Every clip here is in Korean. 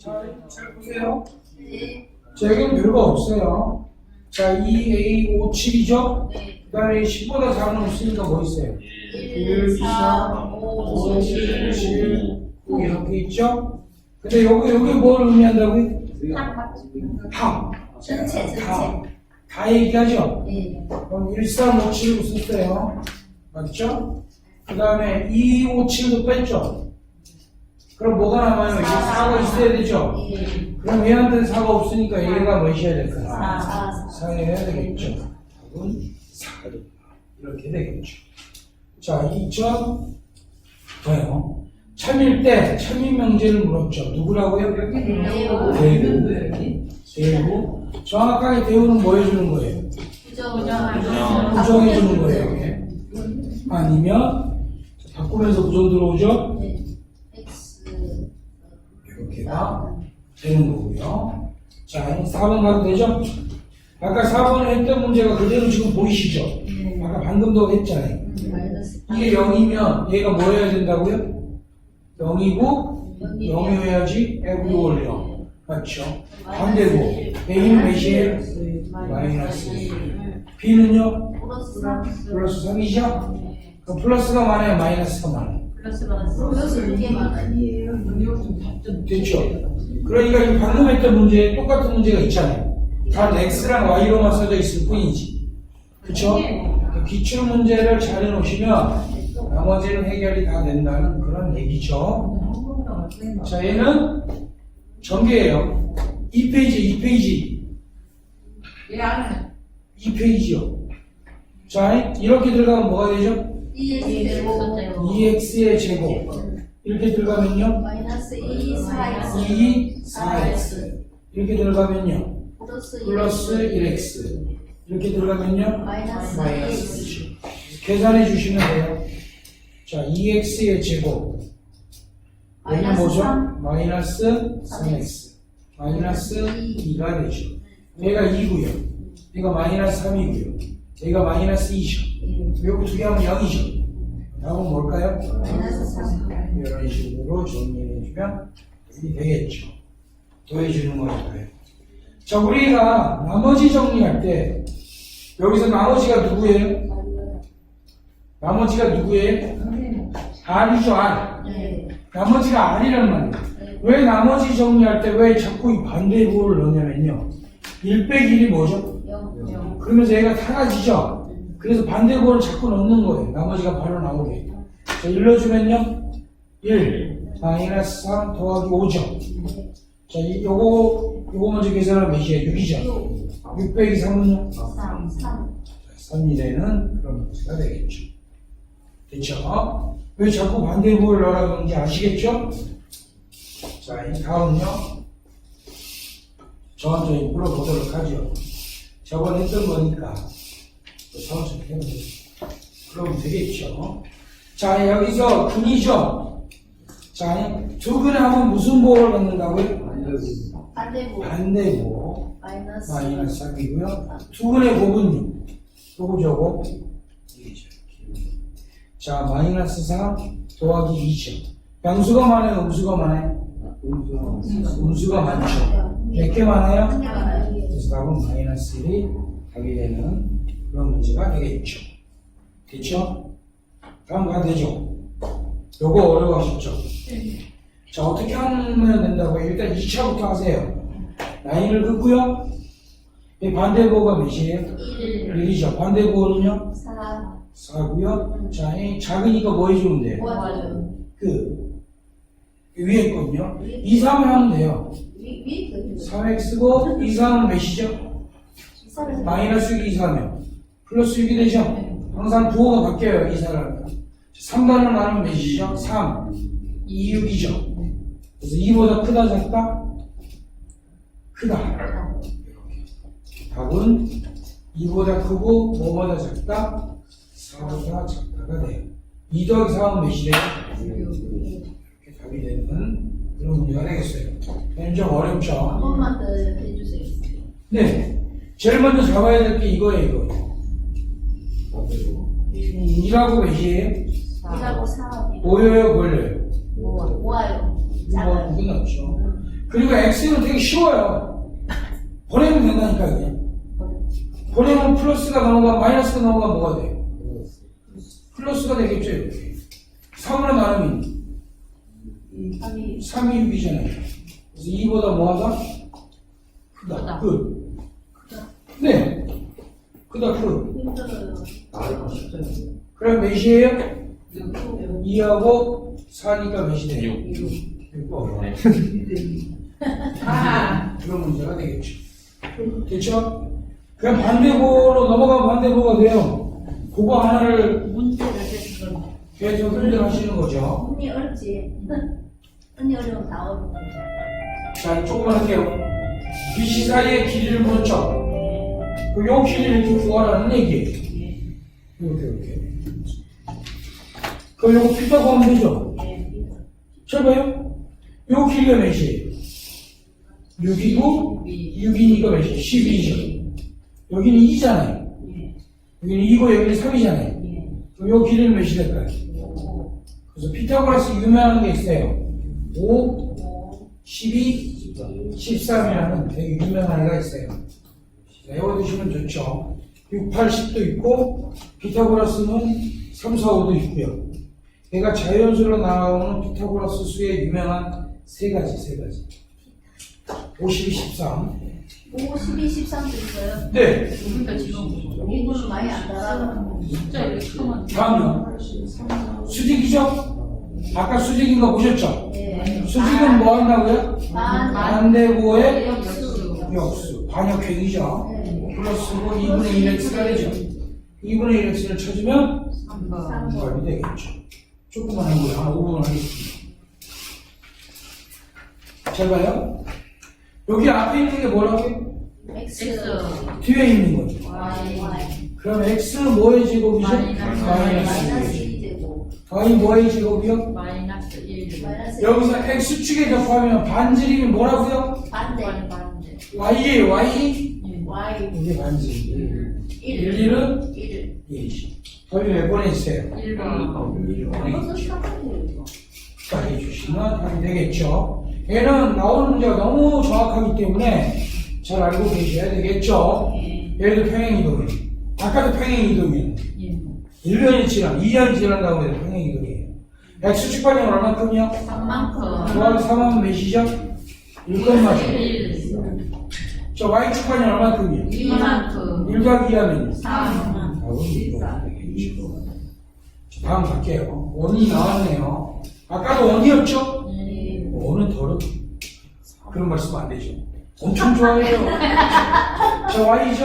자, 잘 보세요. 네. 자, 여기는 별거 없어요. 자, 2A, 5, 7이죠? 네. 그 다음에 10보다 작은 없으니까 뭐 있어요? 1, 4, 5, 5, 7, 7, 9 이렇게 있죠? 근데 여기, 여기 뭘 의미한다고요? 합. 전체, 전체. 다. 다 얘기하죠? 네. 그럼 1, 3, 5, 7, 9 썼어요. 맞죠? 그 다음에 2, 5, 7도 뺐죠? 그럼 뭐가 남아요? 이게 4가 있어야 되죠? 네. 그럼 얘한테는 4가 없으니까 얘가 몇이어야 될까요? 4. 4해야 되겠죠. 답은 4. 이렇게 되겠죠. 자, 2점 더요. 참일 때 참일 명제를 물었죠. 누구라고요? 대구. 대구. 정확하게 대우는 뭐 해주는 거예요? 부정해 주는 거예요. 이게. 아니면 바꾸면서 부정 들어오죠? 네. 이렇게가 되는 거고요. 자, 4번 가도 되죠? 아까 4번에 했던 문제가 그대로 지금 보이시죠? 아까 방금도 했잖아요. 마이너스 이게 0이면 얘가 뭐 해야 된다고요? 0이고 0이어야지 F도 올려. 맞죠? 반대고 A는 몇이에요? 마이너스 1. B는요? 플러스 3. 플러스 3이죠? 그럼 플러스가 많아요? 마이너스가 많아요? 플러스 플러스 두개 아니에요. 됐죠? 그러니까 이 방금 했던 문제에 똑같은 문제가 있잖아요. 단 X랑 Y로만 써져 있을 뿐이지. 그쵸? 그 기출 문제를 잘 해놓으시면 나머지는 해결이 다 된다는 그런 얘기죠. 자, 얘는 전개예요. 2페이지, 2페이지, 2페이지요. 자, 이렇게 들어가면 뭐가 되죠? 2x의 제곱. 이렇게 들어가면요? 마이너스 2, 4X. 2, 4x. 이렇게 들어가면요? 플러스 플러스 1x. 이렇게 들어가면요? 마이너스 마이너스 1. 1. 계산해 주시면 돼요. 자, 2x의 제곱. 마이너스 뭐죠? 3. 마이너스 3x. 마이너스 2가 되죠. 얘가 2고요. 얘가 마이너스 3이고요. 얘가 마이너스 2죠. 요거 두 개 하면 0이죠. 다음은 뭘까요? 마이너스 3. 이런 식으로 정리해주면 이 되겠죠. 더해주는 거니까요. 자, 우리가 나머지 정리할 때 여기서 나머지가 누구예요? 나머지가 누구예요? R. 네. 나머지가 R이란 말이에요. 왜 나머지 정리할 때 왜 자꾸 이 반대부호를 넣냐면요. 1 빼기 1이 뭐죠? 0. 그러면서 얘가 사라지죠? 그래서 반대부호를 자꾸 넣는 거예요. 나머지가 바로 나오게. 자, 일러주면요. 1, 마이너스 3 더하기 5죠. 자, 이, 요거, 요거 먼저 계산하면 몇이에요? 6이죠. 6 빼기 3은요? 3. 3. 3이 되는 그런 문제가 되겠죠. 됐죠? 왜 자꾸 반대부호를 넣으라는지 아시겠죠? 자, 이 다음은요. 천천히 풀어보도록 하죠. 저번 했던 거니까 그러면 되겠죠. 자, 여기서 근이죠. 자, 두 근에 하면 무슨 보호를 받는다고요? 반대부. 반대보 마이너스. 마이너스 3이고요. 두 근의 곱은요. 요거 저거 이게죠. 자, 마이너스 3 더하기 2죠. 양수가 많아요? 음수가 많아요? 음수가 많죠. 몇개 많아요? 한개 많아요. 그래서 답은 마이너스 1이 답이 되는 그런 문제가 되겠죠. 됐죠? 다음 가도 되죠? 요거 어려워하셨죠? 자, 어떻게 하면 된다고요? 일단 2차부터 하세요. 라인을 긋고요. 이 반대부호가 몇이에요? 1. 1이죠. 반대부호는요? 4. 4고요. 자, 이 작으니까 뭐 해주면 돼요? 모아줘요. 그, 위에 거든요. 2, 3을 하면 돼요. 위, 위? 3x고 2, 3은 몇이죠? 마이너스 6이 2, 3이요. 플러스 6이 되죠? 항상 부호가 바뀌어요, 2, 4라면. 3반을 나누면 몇이죠? 3. 2, 6이죠. 그래서 2보다 크다, 작다? 크다. 답은 2보다 크고 5보다 작다? 4보다 작다가 돼요. 2 더하기 4은 몇이 돼요? 이렇게 답이 되는 그런 문제가 되겠어요. 좀 어렵죠? 한 번만 더 해주세요. 네. 제일 먼저 잡아야 될 게 이거예요, 이거. 2라고 몇이에요? 2하고 4. 보여요, 걸려요? 모아. 모아요. 2번 작아요. 끝났죠. 그리고 x는 되게 쉬워요. 보내면 된다니까 그냥. 보내면 플러스가 넘어가 마이너스가 넘어가 뭐가 돼요? 플러스가 되겠죠 이렇게. 3으로 나누면 3이 3이 6이잖아요. 그래서 2보다 뭐하다? 크다. 크다. 끝. 네. 크다 끝. 힘들어요. 그럼 몇이에요? 2하고 4니까 몇이 돼요? 6. 아, 그런 문제가 되겠죠. 됐죠? 그럼 반대보로 넘어가면 반대보가 돼요. 그거 하나를 문제를 했던 계속 훈련하시는 거죠. 언니 어렵지? 언니 어려운 다 어려워. 자, 조금만 할게요. BC 사이의 길이를 물었죠. 그요 길이를 이렇게 구하라는 얘기예요. 이렇게, 이렇게. 그럼 요거 피터 구하면 되죠? 잘 봐요. 요 길이가 몇이에요? 6이고, 6이니까 몇이에요? 12죠. 여기는 2잖아요. 여기는 2고 여기는 3이잖아요. 그럼 요 길이는 몇이 될까요? 그래서 피타고라스 유명한 게 있어요. 5, 12, 13이라는 되게 유명한 애가 있어요. 외워두시면 좋죠. 6, 8, 10도 있고, 피타고라스는 3, 4, 5도 있고요. 얘가 자연수로 나오는 피타고라스 수의 유명한 세 가지, 세 가지. 5, 12, 13. 5, 12, 13도 있어요. 네. 그러니까 지금 이거는 많이 안 달아요. 숫자 이렇게 크면 다음요. 수직이죠? 아까 수직인 거 보셨죠? 네. 수직은 뭐 한다고요? 반, 반대보의 역수 역수, 반역행이죠. 네. 플러스고 2분의 1x가 되죠. 2분의 1x를 쳐주면 3번 3번. 답이 되겠죠. 조금만 하고요. 한 5분 하겠습니다. 잘 봐요. 여기 앞에 있는 게 뭐라고요? X, 뒤에 있는 거죠. Y. 그럼 x 뭐의 제곱이죠? 마이너스 마이너스 마이너스 2죠. 2제곱. y 뭐의 제곱이요? 마이너스 1 마이너스 여기서 x축에 접하면 반지름이 뭐라고요? 반대. y의 y Y, 이게 반지름 1, 1은 1. 1이죠. 답이 몇 번에 있어요? 1번 1번에 이것도 사람이에요. 자, 해주시면 답이 되겠죠. 얘는 나오는 문제가 너무 정확하기 때문에 잘 알고 계셔야 되겠죠. 예를 들어 평행이동이에요. 아까도 평행이동이에요. 1년이 지나, 2년이 지난다고 해도 평행이동이에요. x축 반영 얼마큼이요? 3만큼 더하기 3하면 몇이죠? 1것마죠. 1저 y축 반영 얼마큼이요? 2만큼 1 더하기 2하면 3 다음 갈게요. 원이 나왔네요. 아까도 원이었죠? 원은 더러 그런 말씀 안 되죠. 엄청 좋아해요. 저 Y죠?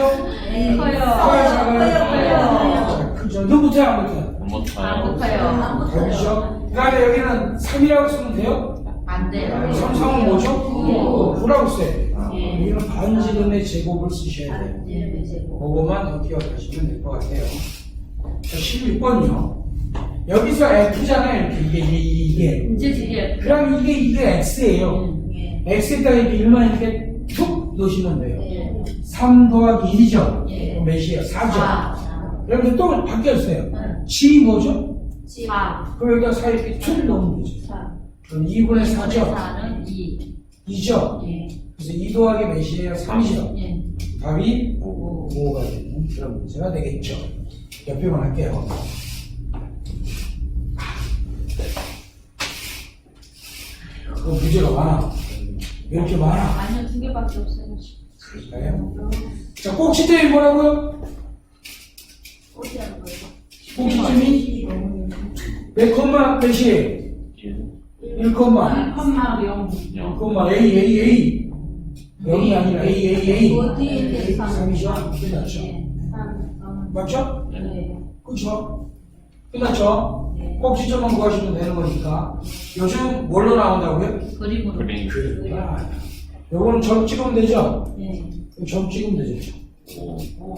네. 커요 커요, 작아요? 커요 자, 크죠. 누구부터 안 붙어요? 못 안. 붙어요 그렇죠? 그 다음에 여기는 3이라고 쓰면 돼요? 안 돼요 3, 3은 뭐죠? 9라고 써요. 예. 여기는 반지름의 제곱을 쓰셔야 돼요. 그거만 더 기억하시면 될 것 같아요. 자, 16번이요. 여기서 F잖아요. 이렇게, 이게, 이게. 이제 이게 그럼 이게, 이게 X예요. 예. X에다가 이렇게 1만 이렇게 툭 넣으시면 돼요. 예. 3 더하기 1이죠? 예. 몇이에요? 4죠? 4 여러분들 또 바뀌었어요. 응. G 뭐죠? 집. 4 그럼 여기다 4 이렇게 툭 넣으면 되죠. 4. 그럼 2분의 4죠? 4는 2 2죠? 예. 그래서 2 더하기 몇이에요? 3이죠? 예. 답이 5가 되는 그런 문제가 되겠죠. 옆에만 할게요. 그 문제가 많아. 왜 이렇게 많아? 아니요 두 개밖에 없어요 그래요? 자, 꼭지점이 뭐라고요? 어디 하는 거예요? 꼭지점이 몇 콤마 몇이에요? 1 콤마 컴마 0 0 콤마 A A A 0이 아니라 A A A 어디에 3이죠? 끝났죠? 3. 맞죠? 네. 그렇죠? 끝났죠? 네. 꼭지점만 구하시면 되는 거니까 요즘 뭘로 나온다고요? 그림으로 그림. 아, 요거는 점 찍으면 되죠? 네. 점 찍으면 되죠. 오. 5. 5.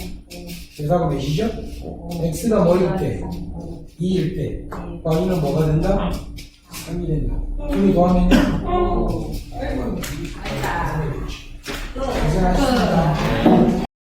대사가 몇이죠? x가 뭐일 때? 2일 때. y는 뭐가 된다? 3이 된다. 둘이 더하면요? 아이고. 고생하 셨습니다.